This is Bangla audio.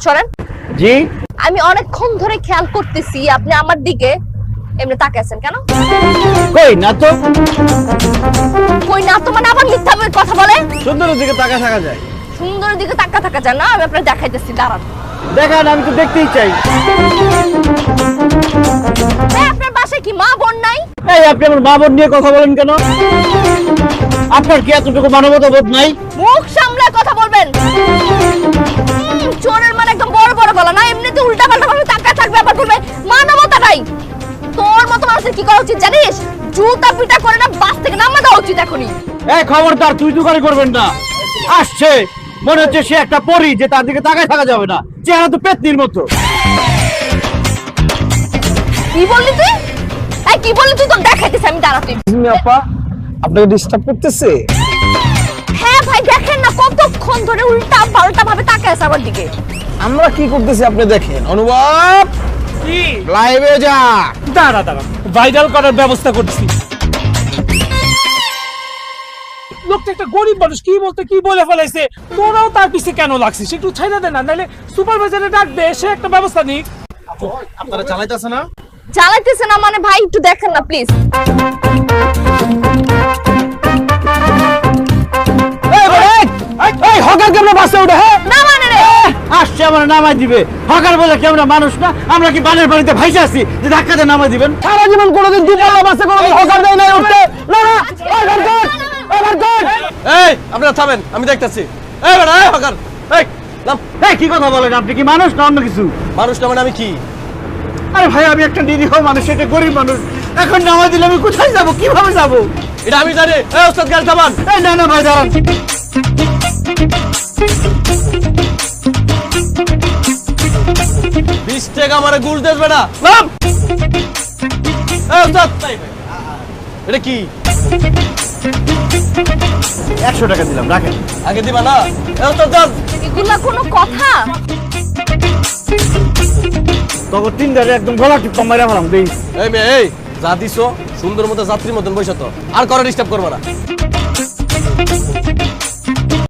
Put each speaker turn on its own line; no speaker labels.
সরেন
জি।
আমি অনেকক্ষণ ধরে খেয়াল করতেছি আপনি আমার দিকে এমনি তাকে আছেন কেন?
কই না তো।
কই না তো মানে আবার মিথ্যা কথা বলে?
সুন্দরের দিকে তাকা থাকা যায়।
সুন্দরের দিকে তাকা থাকা যায় না আমি আপনার দেখাইতেছি দাঁড়ান।
দেখান আমি তো দেখতেই চাই।
আপনার বাসায় কি মা বোন নাই?
এই আপনি আমার মা বোন নিয়ে কথা বলেন কেন? আপনার কি এতটুকু মানবতা বোধ নাই?
মুখ সামলায় কথা বলবেন। মানুষের কি করা উচিত জানিস? জুতা পিটা করে না বাস থেকে নামা দেওয়া উচিত এখনই।
এই খবরদার তুই তুকারি করবেন না। আসছে। মনে হচ্ছে সে একটা পরী যে তার দিকে তাকায় থাকা যাবে না। চেহারা তো পেতনির মতো।
কি বললি তুই? এই কি বললি তুই? তো দেখাইতেছি আমি দাঁড়াতে।
আপা। আপনাকে ডিস্টার্ব করতেছে?
হ্যাঁ ভাই দেখেন না কতক্ষণ ধরে উল্টা পাল্টা ভাবে তাকায় আছে আমার দিকে।
আমরা কি করতেছি আপনি দেখেন। অনুভব লাইভে যা।
দাঁড়া দাঁড়া। ভাইরাল করার ব্যবস্থা করছি। লোকটা একটা গরিব মানুষ কি বলতে কি বলে ফেলাইছে? তোরাও তার পিছে কেন লাগছিস? একটু ছাইড়া দে না নাহলে সুপারভাইজারে ডাক দে সে একটা ব্যবস্থা নিক।
আপনারা চালাইতেছে না?
জ্বালাইতেছে না মানে ভাই একটু দেখেন না প্লিজ
এই হকার কেমন বাসে উঠে? আসছে আমার নামাই দিবে হকার বলে কি আমরা মানুষ না? আমরা কি বানের পানিতে ভাইসে আছি? যে ধাক্কাতে নামাই দিবেন?
সারা জীবন কোনোদিন দুপাল্লা বাসে কোনোদিন হকার দেয় নাই উঠতে। না না এই
আপনারা থামেন আমি দেখতেছি। এই বেটা এই হকার এই নাম।
এই কি কথা বলেন আপনি? কি মানুষ না অন্য কিছু?
মানুষ না মানে আমি কি?
আরে ভাই আমি একটা নিরীহ মানুষ একটা গরিব মানুষ। এখন নামাই দিলে আমি কোথায় যাব? কীভাবে যাব?
এটা আমি জানি। এই ওস্তাদ গাড়ি থামান।
এই না না ভাই দাঁড়ান।
বিশ টাকা আমার গুল দেস বেটা নাম! এটা কি?
একশো টাকা দিলাম রাখেন।
আগে দিবা না?
এগুলা কোনো কথা?
তখন তিন ধারে একদম গলা টিপা মারা ফেলাম দেই।
এই মেয়ে এই যা দিছো সুন্দর মতো যাত্রীর মতন বসে তো। আর করে ডিস্টার্ব করবে না।